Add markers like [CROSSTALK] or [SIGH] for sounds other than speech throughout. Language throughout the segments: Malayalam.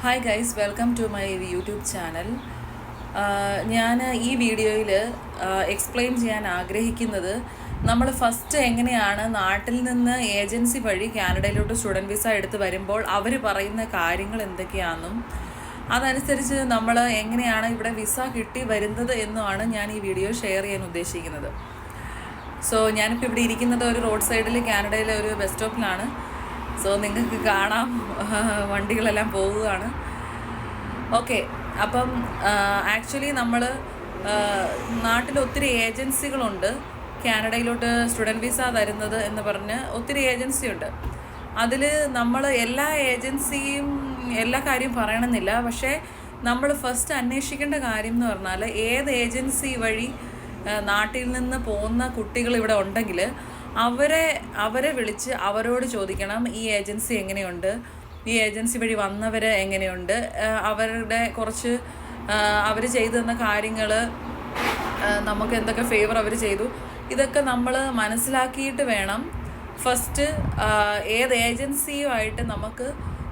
Hi guys welcome to my YouTube channel ഞാൻ ഈ വീഡിയോയിൽ എക്സ്പ്ലെയിൻ ചെയ്യാൻ ആഗ്രഹിക്കുന്നത് നമ്മൾ ഫസ്റ്റ് എങ്ങനെയാണ് നാട്ടിൽ നിന്ന് ഏജൻസി വഴി കാനഡയിലോട്ട് സ്റ്റുഡന്റ് വിസ എടുത്ത് വരുമ്പോൾ അവർ പറയുന്ന കാര്യങ്ങൾ എന്തൊക്കെയാണെന്നും അതനുസരിച്ച് നമ്മൾ എങ്ങനെയാണ് ഇവിടെ വിസ കിട്ടി വരുന്നത് എന്നുമാണ് ഞാൻ ഈ വീഡിയോ ഷെയർ ചെയ്യാൻ ഉദ്ദേശിക്കുന്നത്. സോ ഞാനിപ്പോൾ ഇവിടെ ഇരിക്കുന്നത് ഒരു റോഡ് സൈഡിൽ കാനഡയിലെ ഒരു ബസ് സ്റ്റോപ്പിലാണ് സോ നിങ്ങൾക്ക് കാണാം [LAUGHS] വണ്ടികളെല്ലാം പോവുകയാണ്. ഓക്കെ അപ്പം ആക്ച്വലി നമ്മൾ നാട്ടിൽ ഒത്തിരി ഏജൻസികളുണ്ട്. കാനഡയിലോട്ട് സ്റ്റുഡന്റ് വിസ തരുന്നത് എന്ന് പറഞ്ഞ് ഒത്തിരി ഏജൻസി ഉണ്ട് അതിൽ നമ്മൾ എല്ലാ ഏജൻസിയും എല്ലാ കാര്യവും പറയണമെന്നില്ല. പക്ഷേ നമ്മൾ ഫസ്റ്റ് അന്വേഷിക്കേണ്ട കാര്യം എന്ന് പറഞ്ഞാൽ ഏത് ഏജൻസി വഴി നാട്ടിൽ നിന്ന് പോകുന്ന കുട്ടികൾ ഇവിടെ ഉണ്ടെങ്കിൽ അവരെ അവരെ വിളിച്ച് അവരോട് ചോദിക്കണം ഈ ഏജൻസി എങ്ങനെയുണ്ട്? ഈ ഏജൻസി വഴി വന്നവർ എങ്ങനെയുണ്ട്? അവരുടെ കുറച്ച് അവർ ചെയ്തു തന്ന കാര്യങ്ങൾ നമുക്ക് എന്തൊക്കെ ഫേവർ അവർ ചെയ്തു. ഇതൊക്കെ നമ്മൾ മനസ്സിലാക്കിയിട്ട് വേണം. ഫസ്റ്റ് ഏത് ഏജൻസിയുമായിട്ട് നമുക്ക്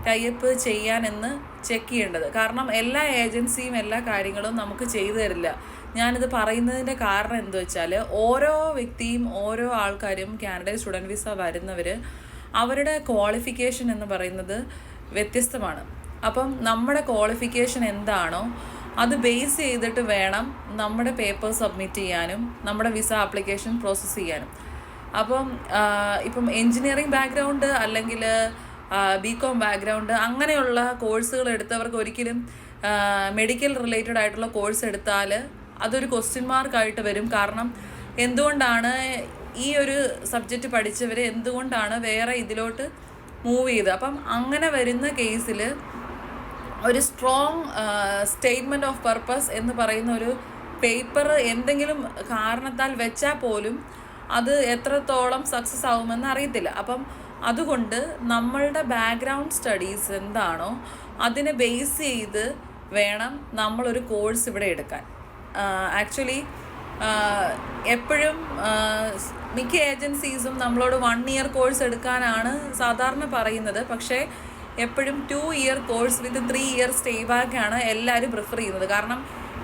ടൈപ്പ് ചെയ്യാനെന്ന് ചെക്ക് ചെയ്യേണ്ടത്. കാരണം എല്ലാ ഏജൻസിയും എല്ലാ കാര്യങ്ങളും നമുക്ക് ചെയ്തു തരില്ല. ഞാനിത് പറയുന്നതിന്റെ കാരണം എന്ത് വെച്ചാൽ ഓരോ വ്യക്തിയും ഓരോ ആൾക്കാരും കാനഡയിൽ സ്റ്റുഡന്റ് വിസ വരുന്നവർ അവരുടെ ക്വാളിഫിക്കേഷൻ എന്ന് പറയുന്നത് വ്യത്യസ്തമാണ്. അപ്പം നമ്മുടെ ക്വാളിഫിക്കേഷൻ എന്താണോ അത് ബേസ് ചെയ്തിട്ട് വേണം നമ്മുടെ പേപ്പർ സബ്മിറ്റ് ചെയ്യാനും നമ്മുടെ വിസ ആപ്ലിക്കേഷൻ പ്രോസസ്സ് ചെയ്യാനും. അപ്പം ഇപ്പം എൻജിനീയറിംഗ് ബാക്ക്ഗ്രൗണ്ട് അല്ലെങ്കിൽ ബി കോം ബാക്ക്ഗ്രൗണ്ട് അങ്ങനെയുള്ള കോഴ്സുകൾ എടുത്തവർക്ക് ഒരിക്കലും മെഡിക്കൽ റിലേറ്റഡ് ആയിട്ടുള്ള കോഴ്സ് എടുത്താൽ അതൊരു ക്വസ്റ്റ്യൻ മാർക്കായിട്ട് വരും. കാരണം എന്തുകൊണ്ടാണ് ഈ ഒരു സബ്ജക്റ്റ് പഠിച്ചവർ എന്തുകൊണ്ടാണ് വേറെ ഇതിലോട്ട് മൂവ് ചെയ്തത്? അപ്പം അങ്ങനെ വരുന്ന കേസിൽ ഒരു സ്ട്രോങ് സ്റ്റേറ്റ്മെന്റ് ഓഫ് പർപ്പസ് എന്ന് പറയുന്ന ഒരു പേപ്പർ എന്തെങ്കിലും കാരണത്താൽ വെച്ചാൽ പോലും അത് എത്രത്തോളം സക്സസ് ആവുമെന്ന് അറിയത്തില്ല. അപ്പം അതുകൊണ്ട് നമ്മളുടെ ബാക്ക്ഗ്രൗണ്ട് സ്റ്റഡീസ് എന്താണോ അതിനെ ബേസ് ചെയ്ത് വേണം നമ്മളൊരു കോഴ്സ് ഇവിടെ എടുക്കാൻ. ആക്ച്വലി എപ്പോഴും മിക്ക ഏജൻസീസും നമ്മളോട് വൺ ഇയർ കോഴ്സ് എടുക്കാനാണ് സാധാരണ പറയുന്നത്. പക്ഷേ എപ്പോഴും two year course with three year stay ബാക്കാണ് എല്ലാവരും പ്രിഫർ ചെയ്യുന്നത്. കാരണം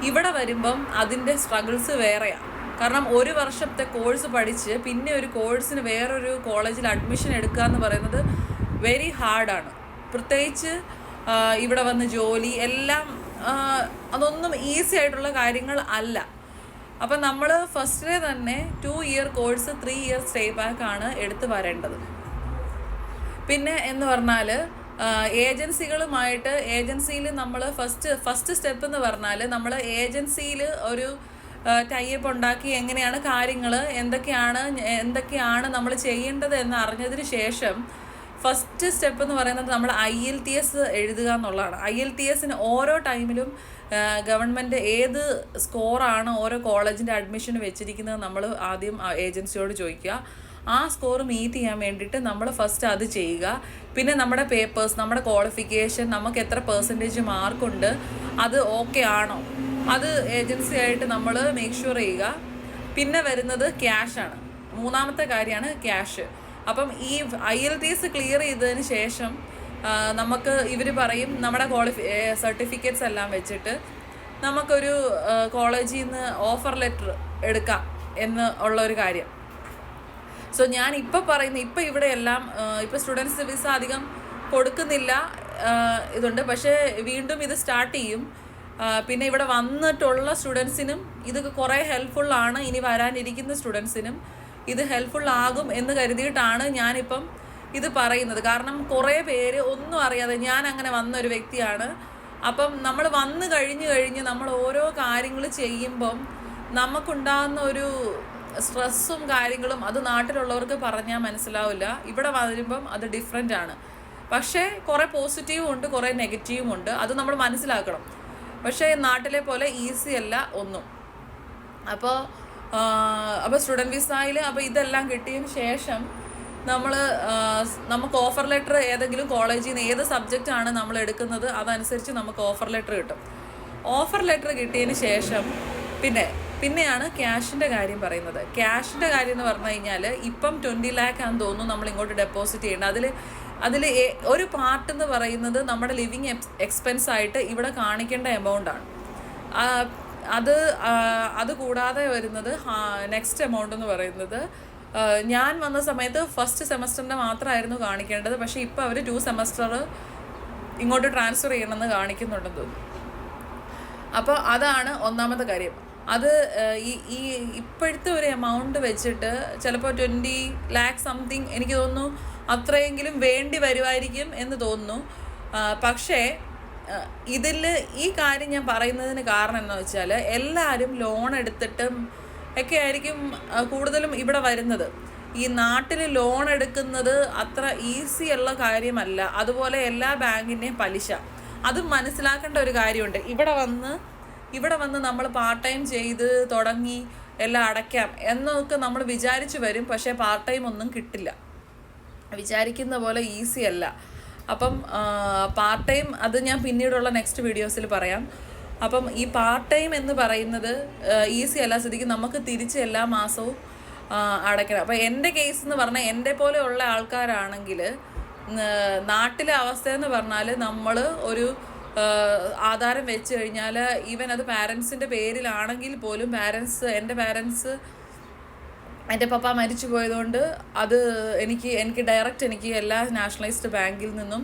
ഇവിടെ വരുമ്പം അതിന്റെ സ്ട്രഗിൾസ് വേറെയാണ് കാരണം ഒരു വർഷത്തെ കോഴ്സ് പഠിച്ച് പിന്നെ ഒരു കോഴ്സിന് വേറൊരു കോളേജിൽ അഡ്മിഷൻ എടുക്കുക എന്ന് പറയുന്നത് വെരി ഹാർഡാണ് പ്രത്യേകിച്ച് ഇവിടെ വന്ന് ജോലി എല്ലാം അതൊന്നും ഈസി ആയിട്ടുള്ള കാര്യങ്ങൾ അല്ല. അപ്പം നമ്മൾ ഫസ്റ്റിലെ തന്നെ two year course three year stay back ആണ് എടുത്തു വരേണ്ടത്. പിന്നെ എന്ന് പറഞ്ഞാൽ ഏജൻസികളുമായിട്ട് ഏജൻസിയിൽ നമ്മൾ ഫസ്റ്റ് ഫസ്റ്റ് സ്റ്റെപ്പ് എന്ന് പറഞ്ഞാൽ നമ്മൾ ഏജൻസിയിൽ ഒരു ടൈപ്പ് ഉണ്ടാക്കി എങ്ങനെയാണ് കാര്യങ്ങൾ എന്തൊക്കെയാണ് എന്തൊക്കെയാണ് നമ്മൾ ചെയ്യേണ്ടത് എന്ന് അറിഞ്ഞതിന് ശേഷം ഫസ്റ്റ് സ്റ്റെപ്പ് എന്ന് പറയുന്നത് നമ്മൾ ഐ എൽ ടി എസ് എഴുതുക എന്നുള്ളതാണ്. ഐ എൽ ടി എസിന് ഓരോ ടൈമിലും ഗവൺമെന്റ് ഏത് സ്കോറാണ് ഓരോ കോളേജിന്റെ അഡ്മിഷന് വെച്ചിരിക്കുന്നത് നമ്മൾ ആദ്യം ഏജൻസിയോട് ചോദിക്കുക. ആ സ്കോർ മീറ്റ് ചെയ്യാൻ വേണ്ടിയിട്ട് നമ്മൾ ഫസ്റ്റ് അത് ചെയ്യുക. പിന്നെ നമ്മുടെ പേപ്പേഴ്സ് നമ്മുടെ ക്വാളിഫിക്കേഷൻ നമുക്ക് എത്ര പെർസെന്റേജ് മാർക്കുണ്ട് അത് ഓക്കെ ആണോ? അത് ഏജൻസി ആയിട്ട് നമ്മൾ മേക്ക് ഷുവർ ചെയ്യുക. പിന്നെ വരുന്നത് ക്യാഷാണ് മൂന്നാമത്തെ കാര്യമാണ് ക്യാഷ് അപ്പം ഈ ഐ എൽ ടി ക്ലിയർ ചെയ്തതിന് ശേഷം നമുക്ക് ഇവർ പറയും നമ്മുടെ ക്വാളിഫി സർട്ടിഫിക്കറ്റ്സ് എല്ലാം വെച്ചിട്ട് നമുക്കൊരു കോളേജിൽ നിന്ന് ഓഫർ ലെറ്റർ എടുക്കാം എന്ന് ഉള്ള ഒരു കാര്യം. സോ ഞാൻ ഇപ്പോൾ പറയുന്ന ഇപ്പോൾ ഇവിടെ എല്ലാം ഇപ്പോൾ സ്റ്റുഡൻസ് വിസ അധികം കൊടുക്കുന്നില്ല ഇതുണ്ട്. പക്ഷേ വീണ്ടും ഇത് സ്റ്റാർട്ട് ചെയ്യും. പിന്നെ ഇവിടെ വന്നിട്ടുള്ള സ്റ്റുഡൻസിനും ഇത് കുറേ ഹെൽപ്ഫുള്ളാണ്. ഇനി വരാനിരിക്കുന്ന സ്റ്റുഡൻസിനും ഇത് ഹെൽപ്ഫുൾ ആകും എന്ന് കരുതിയിട്ടാണ് ഞാനിപ്പം ഇത് പറയുന്നത്. കാരണം കുറേ പേര് ഒന്നും അറിയാതെ ഞാൻ അങ്ങനെ വന്ന ഒരു വ്യക്തിയാണ്. അപ്പം നമ്മൾ വന്നു കഴിഞ്ഞ് കഴിഞ്ഞ് നമ്മൾ ഓരോ കാര്യങ്ങൾ ചെയ്യുമ്പം നമുക്കുണ്ടാകുന്ന ഒരു സ്ട്രെസ്സും കാര്യങ്ങളും അത് നാട്ടിലുള്ളവർക്ക് പറഞ്ഞാൽ മനസ്സിലാവില്ല. ഇവിടെ വരുമ്പം അത് ഡിഫറെന്റ് ആണ് പക്ഷേ കുറേ പോസിറ്റീവും ഉണ്ട് കുറേ നെഗറ്റീവും ഉണ്ട് അത് നമ്മൾ മനസ്സിലാക്കണം. പക്ഷേ നാട്ടിലെ പോലെ ഈസി അല്ല ഒന്നും. അപ്പോൾ അപ്പോൾ സ്റ്റുഡന്റ് വിസയിൽ അപ്പോൾ ഇതെല്ലാം കിട്ടിയതിന് ശേഷം നമ്മൾ നമുക്ക് ഓഫർ ലെറ്റർ ഏതെങ്കിലും കോളേജിൽ നിന്ന് ഏത് സബ്ജക്റ്റ് ആണ് നമ്മൾ എടുക്കുന്നത് അതനുസരിച്ച് നമുക്ക് ഓഫർ ലെറ്റർ കിട്ടും. ഓഫർ ലെറ്റർ കിട്ടിയതിന് ശേഷം പിന്നെ പിന്നെയാണ് ക്യാഷിന്റെ കാര്യം പറയുന്നത്. ക്യാഷിന്റെ കാര്യം എന്ന് പറഞ്ഞു കഴിഞ്ഞാൽ ഇപ്പം ട്വന്റി ലാക്ക് ആണെന്ന് തോന്നുന്നു നമ്മൾ ഇങ്ങോട്ട് ഡെപ്പോസിറ്റ് ചെയ്യേണ്ടത്. അതിൽ അതിൽ ഒരു പാർട്ട് എന്ന് പറയുന്നത് നമ്മുടെ ലിവിങ് എക്സ്പെൻസ് ആയിട്ട് ഇവിടെ കാണിക്കേണ്ട എമൗണ്ട് ആണ്. അത് അത് കൂടാതെ വരുന്നത് നെക്സ്റ്റ് എമൗണ്ട് എന്ന് പറയുന്നത് ഞാൻ വന്ന സമയത്ത് ഫസ്റ്റ് സെമസ്റ്ററിന്റെ മാത്രമായിരുന്നു കാണിക്കേണ്ടത് പക്ഷേ ഇപ്പോൾ അവർ ടു സെമസ്റ്റർ ഇങ്ങോട്ട് ട്രാൻസ്ഫർ ചെയ്യണമെന്ന് കാണിക്കുന്നുണ്ടെന്ന് തോന്നുന്നു. അപ്പോൾ അതാണ് ഒന്നാമത്തെ കാര്യം. അത് ഈ ഈ ഇപ്പോഴത്തെ ഒരു എമൗണ്ട് വെച്ചിട്ട് ചിലപ്പോൾ ട്വന്റി ലാക്ക് സംതിങ് എനിക്ക് തോന്നുന്നു അത്രയെങ്കിലും വേണ്ടി വരുമായിരിക്കും എന്ന് തോന്നുന്നു. പക്ഷേ ഇതിൽ ഈ കാര്യം ഞാൻ പറയുന്നതിന് കാരണം എന്ന് വെച്ചാൽ എല്ലാവരും ലോൺ എടുത്തിട്ടും ഒക്കെ ആയിരിക്കും കൂടുതലും ഇവിടെ വരുന്നത്. ഈ നാട്ടിൽ ലോൺ എടുക്കുന്നത് അത്ര ഈസി ഉള്ള കാര്യമല്ല. അതുപോലെ എല്ലാ ബാങ്കിന്റെയും പലിശ. അതും മനസ്സിലാക്കേണ്ട ഒരു കാര്യമുണ്ട്. ഇവിടെ വന്ന് ഇവിടെ വന്ന് നമ്മൾ പാർട്ട് ടൈം ചെയ്ത് തുടങ്ങി എല്ലാം അടയ്ക്കാം എന്നൊക്കെ നമ്മൾ വിചാരിച്ചു വരും. പക്ഷേ പാർട്ട് ടൈം ഒന്നും കിട്ടില്ല. വിചാരിക്കുന്ന പോലെ ഈസി അല്ല. അപ്പം പാർട്ട് ടൈം അത് ഞാൻ പിന്നീടുള്ള നെക്സ്റ്റ് വീഡിയോസിൽ പറയാം. അപ്പം ഈ പാർട്ട് ടൈം എന്ന് പറയുന്നത് ഈസി അല്ല. സ്ഥിതിക്ക് നമുക്ക് തിരിച്ച് എല്ലാ മാസവും അടയ്ക്കണം. അപ്പോൾ എന്റെ കേസ് എന്ന് പറഞ്ഞാൽ എന്റെ പോലെയുള്ള ആൾക്കാരാണെങ്കിൽ നാട്ടിലെ അവസ്ഥ എന്ന് പറഞ്ഞാൽ നമ്മൾ ഒരു ആധാരം വെച്ച് കഴിഞ്ഞാൽ ഈവൻ അത് പാരൻസിന്റെ പേരിലാണെങ്കിൽ പോലും പാരൻസ് എന്റെ പാരൻസ് എന്റെ പപ്പ മരിച്ചു പോയതുകൊണ്ട് അത് എനിക്ക് എനിക്ക് ഡയറക്റ്റ് എനിക്ക് എല്ലാ നാഷണലൈസ്ഡ് ബാങ്കിൽ നിന്നും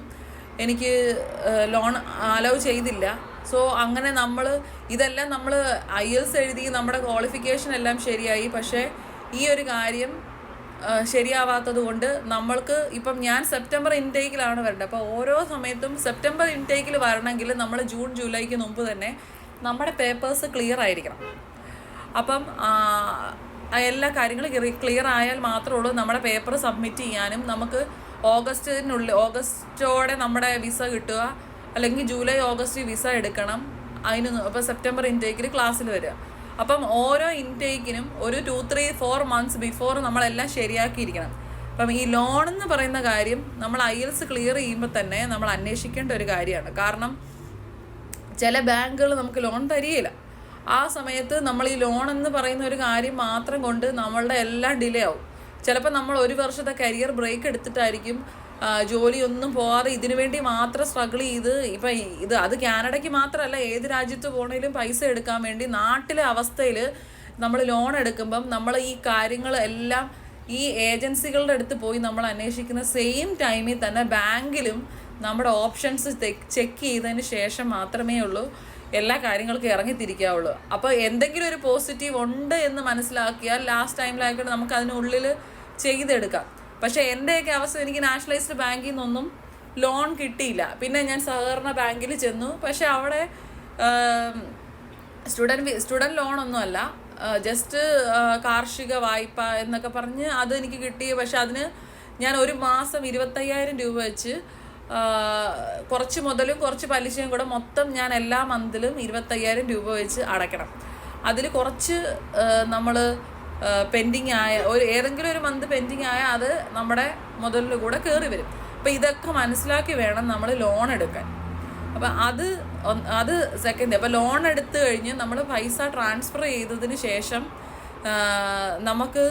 എനിക്ക് ലോൺ അലൗ ചെയ്തില്ല. സോ അങ്ങനെ നമ്മൾ ഇതെല്ലാം നമ്മൾ ഐ എൽസ് എഴുതി നമ്മുടെ ക്വാളിഫിക്കേഷൻ എല്ലാം ശരിയായി. പക്ഷേ ഈ ഒരു കാര്യം ശരിയാവാത്തത് കൊണ്ട് നമ്മൾക്ക് ഇപ്പം ഞാൻ സെപ്റ്റംബർ ഇൻടേക്കിലാണ് വരേണ്ടത്. അപ്പോൾ ഓരോ സമയത്തും സെപ്റ്റംബർ ഇൻടേക്കിൽ വരണമെങ്കിൽ നമ്മൾ ജൂൺ ജൂലൈക്ക് മുമ്പ് തന്നെ നമ്മുടെ പേപ്പേഴ്സ് ക്ലിയർ ആയിരിക്കണം. അപ്പം എല്ലാ കാര്യങ്ങളും ക്ലിയർ ആയാൽ മാത്രമേ ഉള്ളൂ. നമ്മുടെ പേപ്പർ സബ്മിറ്റ് ചെയ്യാനും നമുക്ക് ഓഗസ്റ്റിനുള്ളിൽ ഓഗസ്റ്റോടെ നമ്മുടെ വിസ കിട്ടുക അല്ലെങ്കിൽ ജൂലൈ ഓഗസ്റ്റ് വിസ എടുക്കണം. അതിന് അപ്പോൾ സെപ്റ്റംബർ ഇൻടേക്കിൽ ക്ലാസ്സിൽ വരിക. അപ്പം ഓരോ ഇൻടേക്കിനും ഒരു two three four months before നമ്മളെല്ലാം ശരിയാക്കിയിരിക്കണം. അപ്പം ഈ ലോൺ എന്ന് പറയുന്ന കാര്യം നമ്മൾ ഐ എൽസ് ക്ലിയർ ചെയ്യുമ്പോൾ തന്നെ നമ്മൾ അന്വേഷിക്കേണ്ട ഒരു കാര്യമാണ്. കാരണം ചില ബാങ്കുകൾ നമുക്ക് ലോൺ തരികയില്ല. ആ സമയത്ത് നമ്മൾ ഈ ലോൺ എന്ന് പറയുന്ന ഒരു കാര്യം മാത്രം കൊണ്ട് നമ്മളുടെ എല്ലാം ഡിലേ ആവും. ചിലപ്പോൾ നമ്മൾ ഒരു വർഷത്തെ കരിയർ ബ്രേക്ക് എടുത്തിട്ടായിരിക്കും ജോലിയൊന്നും പോകാതെ ഇതിനു വേണ്ടി മാത്രം സ്ട്രഗിൾ ചെയ്ത് ഇപ്പം ഇത് അത് കാനഡയ്ക്ക് മാത്രമല്ല ഏത് രാജ്യത്ത് പോകണേലും പൈസ എടുക്കാൻ വേണ്ടി നാട്ടിലെ അവസ്ഥയിൽ നമ്മൾ ലോൺ എടുക്കുമ്പം നമ്മൾ ഈ കാര്യങ്ങൾ എല്ലാം ഈ ഏജൻസികളുടെ അടുത്ത് പോയി നമ്മൾ അന്വേഷിക്കുന്ന സെയിം ടൈമിൽ തന്നെ ബാങ്കിലും നമ്മുടെ ഓപ്ഷൻസ് ചെക്ക് ചെയ്തതിന് ശേഷം മാത്രമേ ഉള്ളൂ. എല്ലാ കാര്യങ്ങൾക്കും ഇറങ്ങിത്തിരിക്കാവുള്ളൂ. അപ്പോൾ എന്തെങ്കിലും ഒരു പോസിറ്റീവ് ഉണ്ട് എന്ന് മനസ്സിലാക്കിയാൽ ലാസ്റ്റ് ടൈമിലായിക്കോട്ടെ നമുക്ക് അതിനുള്ളിൽ ചെയ്തെടുക്കാം. പക്ഷേ എന്റെയൊക്കെ അവസ്ഥ എനിക്ക് നാഷണലൈസ്ഡ് ബാങ്കിൽ നിന്നൊന്നും ലോൺ കിട്ടിയില്ല. പിന്നെ ഞാൻ സഹകരണ ബാങ്കിൽ ചെന്നു. പക്ഷേ അവിടെ സ്റ്റുഡന്റ് സ്റ്റുഡന്റ് ലോണൊന്നുമല്ല ജസ്റ്റ് കാർഷിക വായ്പ എന്നൊക്കെ പറഞ്ഞ് അത് എനിക്ക് കിട്ടി. പക്ഷെ അതിന് ഞാൻ ഒരു മാസം ഇരുപത്തയ്യായിരം രൂപ വെച്ച് കുറച്ച് മുതലും കുറച്ച് പലിശയും കൂടെ മൊത്തം ഞാൻ എല്ലാ മന്തിലും ഇരുപത്തയ്യായിരം രൂപ വെച്ച് അടയ്ക്കണം. അതിൽ കുറച്ച് നമ്മൾ പെൻഡിങ് ആയ ഒരു ഏതെങ്കിലും ഒരു മന്ത് പെൻഡിങ് ആയാൽ അത് നമ്മുടെ മുതലിൽ കൂടെ കയറി വരും. അപ്പോൾ ഇതൊക്കെ മനസ്സിലാക്കി വേണം നമ്മൾ ലോൺ എടുക്കാൻ. അപ്പം അത് അത് സെക്കൻഡ് അപ്പോൾ ലോൺ എടുത്തു കഴിഞ്ഞ് നമ്മൾ പൈസ ട്രാൻസ്ഫർ ചെയ്തതിന് ശേഷം നമുക്ക്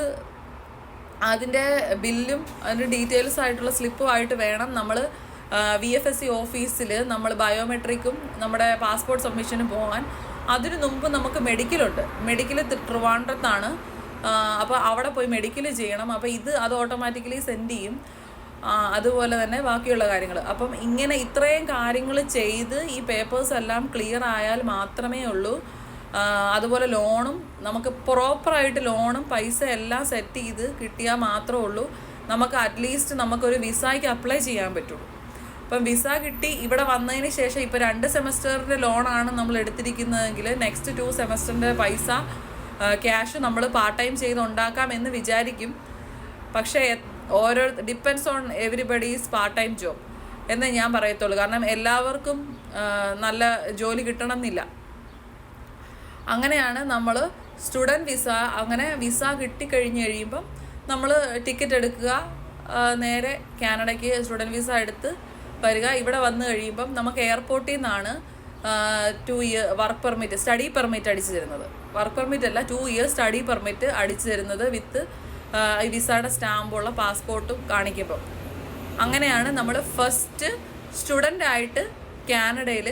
അതിന്റെ ബില്ലും അതിന്റെ ഡീറ്റെയിൽസ് ആയിട്ടുള്ള സ്ലിപ്പും ആയിട്ട് വേണം നമ്മൾ വി എഫ് എസ് സി ഓഫീസിൽ നമ്മൾ ബയോമെട്രിക്കും നമ്മുടെ പാസ്പോർട്ട് സബ്മിഷനും പോകാൻ. അതിനു മുമ്പ് നമുക്ക് മെഡിക്കലുണ്ട്. മെഡിക്കൽ ട്രിവാൻഡ്രത്താണ്. അപ്പോൾ അവിടെ പോയി മെഡിക്കൽ ചെയ്യണം. അപ്പോൾ ഇത് അത് ഓട്ടോമാറ്റിക്കലി സെൻഡ് ചെയ്യും. അതുപോലെ തന്നെ ബാക്കിയുള്ള കാര്യങ്ങൾ. അപ്പം ഇങ്ങനെ ഇത്രയും കാര്യങ്ങൾ ചെയ്ത് ഈ പേപ്പേഴ്സ് എല്ലാം ക്ലിയർ ആയാൽ മാത്രമേ ഉള്ളൂ. അതുപോലെ ലോണും നമുക്ക് പ്രോപ്പറായിട്ട് ലോണും പൈസ എല്ലാം സെറ്റ് ചെയ്ത് കിട്ടിയാൽ മാത്രമേ ഉള്ളൂ. നമുക്ക് അറ്റ്ലീസ്റ്റ് നമുക്കൊരു വിസയ്ക്ക് അപ്ലൈ ചെയ്യാൻ പറ്റുള്ളൂ. അപ്പം വിസ കിട്ടി. ഇവിടെ വന്നതിന് ശേഷം ഇപ്പോൾ രണ്ട് സെമസ്റ്ററിന്റെ ലോണാണ് നമ്മൾ എടുത്തിരിക്കുന്നതെങ്കിൽ നെക്സ്റ്റ് ടു സെമസ്റ്ററിന്റെ പൈസ ക്യാഷ് നമ്മൾ പാർട്ട് ടൈം ചെയ്ത് ഉണ്ടാക്കാം എന്ന് വിചാരിക്കും. പക്ഷേ ഓരോ depends on everybody's part time job എന്നേ ഞാൻ പറയത്തുള്ളൂ. കാരണം എല്ലാവർക്കും നല്ല ജോലി കിട്ടണം എന്നില്ല അങ്ങനെയാണ് നമ്മൾ സ്റ്റുഡന്റ് വിസ അങ്ങനെ വിസ കിട്ടിക്കഴിഞ്ഞ് കഴിയുമ്പം നമ്മൾ ടിക്കറ്റ് എടുക്കുക നേരെ കാനഡയ്ക്ക് സ്റ്റുഡന്റ് വിസ എടുത്ത് വരിക. ഇവിടെ വന്നു കഴിയുമ്പം നമുക്ക് എയർപോർട്ടിൽ നിന്നാണ് two year work permit study permit അടിച്ചു തരുന്നത്. വർക്ക് പെർമിറ്റ് അല്ല ടു ഇയർ സ്റ്റഡി പെർമിറ്റ് അടിച്ചു തരുന്നത് വിത്ത് വിസയുടെ സ്റ്റാമ്പുള്ള പാസ്പോർട്ടും കാണിക്കുമ്പം. അങ്ങനെയാണ് നമ്മൾ ഫസ്റ്റ് സ്റ്റുഡന്റ് ആയിട്ട് കാനഡയിൽ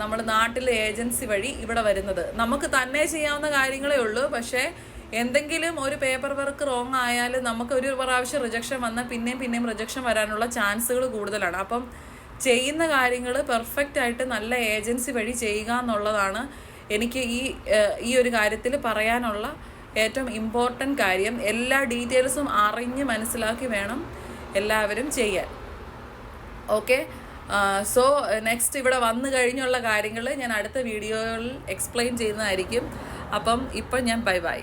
നമ്മൾ നാട്ടിലെ ഏജൻസി വഴി ഇവിടെ വരുന്നത്. നമുക്ക് തന്നെ ചെയ്യാവുന്ന കാര്യങ്ങളേ ഉള്ളൂ. പക്ഷേ എന്തെങ്കിലും ഒരു പേപ്പർ വർക്ക് റോങ് ആയാൽ നമുക്ക് ഒരു പ്രാവശ്യം റിജക്ഷൻ വന്നാൽ പിന്നെയും പിന്നെയും റിജക്ഷൻ വരാനുള്ള ചാൻസുകൾ കൂടുതലാണ്. അപ്പം ചെയ്യുന്ന കാര്യങ്ങൾ പെർഫെക്റ്റ് ആയിട്ട് നല്ല ഏജൻസി വഴി ചെയ്യുക എന്നുള്ളതാണ് എനിക്ക് ഈ ഈ ഒരു കാര്യത്തിൽ പറയാനുള്ള ഏറ്റവും ഇമ്പോർട്ടന്റ് കാര്യം. എല്ലാ ഡീറ്റെയിൽസും അറിഞ്ഞ് മനസ്സിലാക്കി വേണം എല്ലാവരും ചെയ്യാൻ. ഓക്കെ സോ നെക്സ്റ്റ് ഇവിടെ വന്നു കഴിഞ്ഞുള്ള കാര്യങ്ങൾ ഞാൻ അടുത്ത വീഡിയോയിൽ എക്സ്പ്ലെയിൻ ചെയ്യുന്നതായിരിക്കും. അപ്പം ഇപ്പം ഞാൻ ബൈ ബൈ